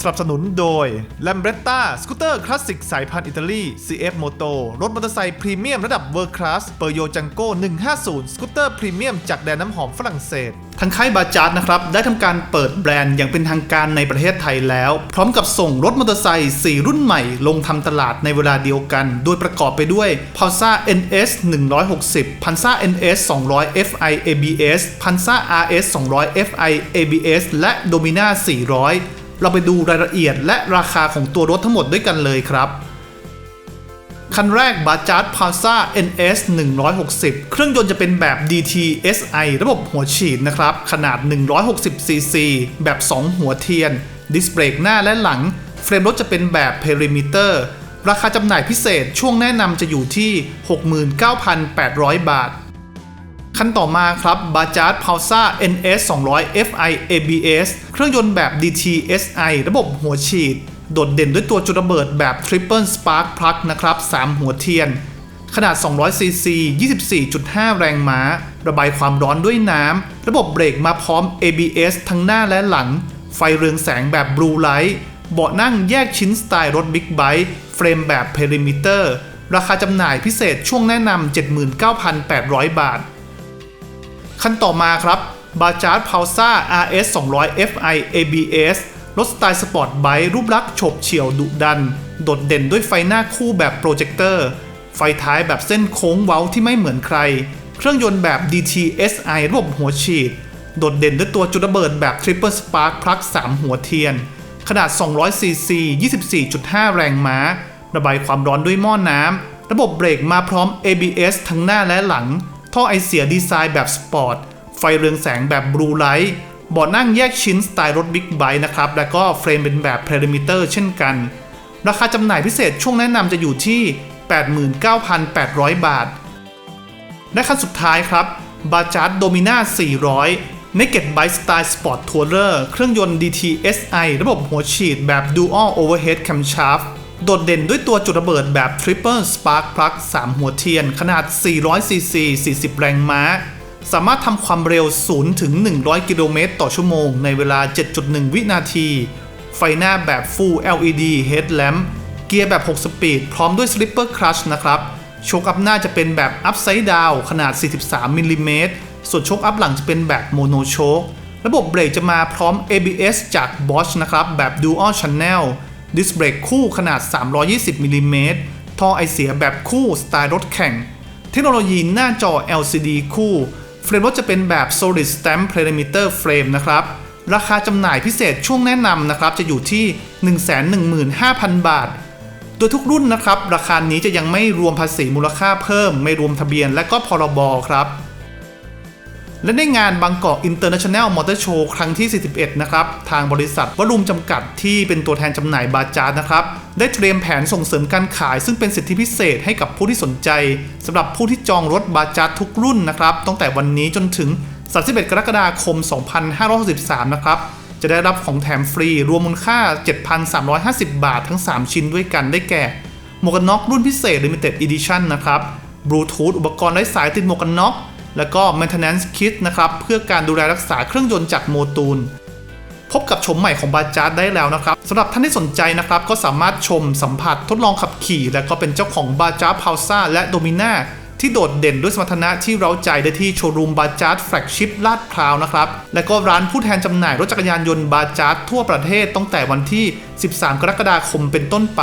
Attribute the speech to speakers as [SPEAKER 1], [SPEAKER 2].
[SPEAKER 1] สนับสนุนโดย l a m b r e t t a สกูตเตอร์คลาสสิกสายพันธุ์อิตาลี CF Moto รถมอเตอร์ไซค์พรีเมียมระดับ World Class เปอร์โยจังโก้ 150 สกูตเตอร์พรีเมียมจากแดนน้ำหอมฝรั่งเศส
[SPEAKER 2] ทางค่ายบาจาร์ดนะครับ ได้ทำการเปิดแบรนด์อย่างเป็นทางการในประเทศไทยแล้ว พร้อมกับส่งรถมอเตอร์ไซค์4รุ่นใหม่ลงทำตลาดในเวลาเดียวกัน โดยประกอบไปด้วย p a l s a NS 160 p a n z a NS 200 FI ABS p a n z a RS 200 FI ABS และ Domina 400 เราไปดูรายละเอียดและราคาของตัวรถทั้งหมดด้วยกันเลยครับ คันแรก b a j a j p a l s a NS 160 เครื่องยนต์จะเป็นแบบ DTSI ระบบหัวฉีดนะครับ ขนาด 160cc แบบ 2 หัวเทียน ดิสเบรกหน้าและหลัง เฟรมรถจะเป็นแบบ Perimeter ราคาจำหน่ายพิเศษช่วงแนะนำจะอยู่ที่ 69,800 บาท คันต่อมาครับ Bajaj p a l s a NS 200 FI ABS เครื่องยนต์แบบ DTSI ระบบหัวฉีด โดดเด่นด้วยตัวจุดระเบิดแบบ Triple Spark Plug นะครับ 3 หัวเทียน ขนาด 200 cc 24.5 แรงม้า ระบายความร้อนด้วยน้ำ ระบบเบรกมาพร้อม ABS ทั้งหน้าและหลัง ไฟเรืองแสงแบบ Blue Light เบาะนั่งแยกชิ้นสไตล์รถบิ๊กไบค์เฟรมแบบ Perimeter ราคาจำหน่ายพิเศษช่วงแนะนำ 79,800 บาท คันต่อมาครับ Bajaj p a l s a RS 200 FI ABS รถสไตล์สปอร์ตไบค์รูปลักษณ์ฉบเฉี่ยวดุดัน โดดเด่นด้วยไฟหน้าคู่แบบโปรเจคเตอร์ ไฟท้ายแบบเส้นโค้งเว้าที่ไม่เหมือนใคร เครื่องยนต์แบบ DTSI ระบบหัวฉีด โดดเด่นด้วยตัวจุดระเบิดแบบ Triple Spark Plug 3 หัวเทียน ขนาด 200 cc 24.5 แรงม้า ระบายความร้อนด้วยหม้อน้ำ ระบบเบรกมาพร้อม ABS ทั้งหน้าและหลัง ท่อไอเสียดีไซน์แบบสปอร์ต ไฟเรืองแสงแบบบลูไลท์เบาะนั่งแยกชิ้นสไตล์รถบิ๊กไบค์นะครับ แล้วก็เฟรมเป็นแบบ Perimeter เช่นกัน ราคาจำหน่ายพิเศษช่วงแนะนำจะอยู่ที่ 89,800 บาท และคันสุดท้ายครับ Bajaj Domina 400 Naked Bike Style Sport Tourer เครื่องยนต์ DTSI ระบบหัวฉีดแบบ Dual Overhead Camshaft โดดเด่นด้วยตัวจุดระเบิดแบบ Triple Spark Plug 3 หัวเทียน ขนาด 400cc 40 แรงม้า สามารถทำความเร็ว 0 ถึง 100 กิโลเมตรต่อชั่วโมง ในเวลา 7.1 วินาที ไฟหน้าแบบ Full LED Headlamp เกียร์แบบ 6 สปีด พร้อมด้วย Slipper Clutch นะครับโชคอัพหน้าจะเป็นแบบ Upside Down ขนาด 43มิลลิเมตรส่วนโชคอัพหลังจะเป็นแบบ Mono Choke ระบบเบรกจะมาพร้อม ABS จาก Bosch นะครับแบบ Dual Channel ดิสเบรกคู่ขนาด 320มิลลิเมตรท่อไอเสียแบบคู่สไตล์รถแข่ง เทคโนโลยีหน้าจอ LCD คู่ เฟรมรถจะเป็นแบบ Solid Stamp Perimeter Frame นะครับ ราคาจำหน่ายพิเศษช่วงแนะนำนะครับ จะอยู่ที่ 115,000 บาท โดยทุกรุ่นนะครับ ราคานี้จะยังไม่รวมภาษีมูลค่าเพิ่ม ไม่รวมทะเบียนและก็พรบครับ และในงานบางกอก International Motor Show ครั้งที่ 41 นะครับ ทางบริษัทวรุมจำกัดที่เป็นตัวแทนจำหน่ายบาจาร์นะครับ ได้เตรียมแผนส่งเสริมการขาย ซึ่งเป็นสิทธิพิเศษให้กับผู้ที่สนใจสำหรับผู้ที่จองรถบาจาร์ทุกรุ่นนะครับ ตั้งแต่วันนี้จนถึง 31 กรกฎาคม 2563 นะครับ จะได้รับของแถมฟรี รวมมูลค่า 7,350 บาททั้ง 3 ชิ้นด้วยกันได้แก่หมวกกันน็อกรุ่นพิเศษ Limited Edition นะครับบลูทูธอุปกรณ์ไร้สายติดหมวกกันน็อก แล้วก็ maintenance kit นะครับเพื่อการดูแลรักษาเครื่องยนต์จากโมตูล พบกับชมใหม่ของบาจาร์ได้แล้วนะครับสำหรับท่านที่สนใจนะครับก็สามารถชมสัมผัสทดลองขับขี่ และก็เป็นเจ้าของบาจาร์พาวซ่าและโดมิน่าที่โดดเด่นด้วยสมรรถนะที่เร้าใจได้ที่โชว์รูมบาจาร์แฟลกชิพลาดพร้าวนะครับ และก็ร้านผู้แทนจำหน่ายรถจักรยานยนต์บาจาร์ทั่วประเทศตั้งแต่วันที่ 13 กรกฎาคมเป็นต้นไป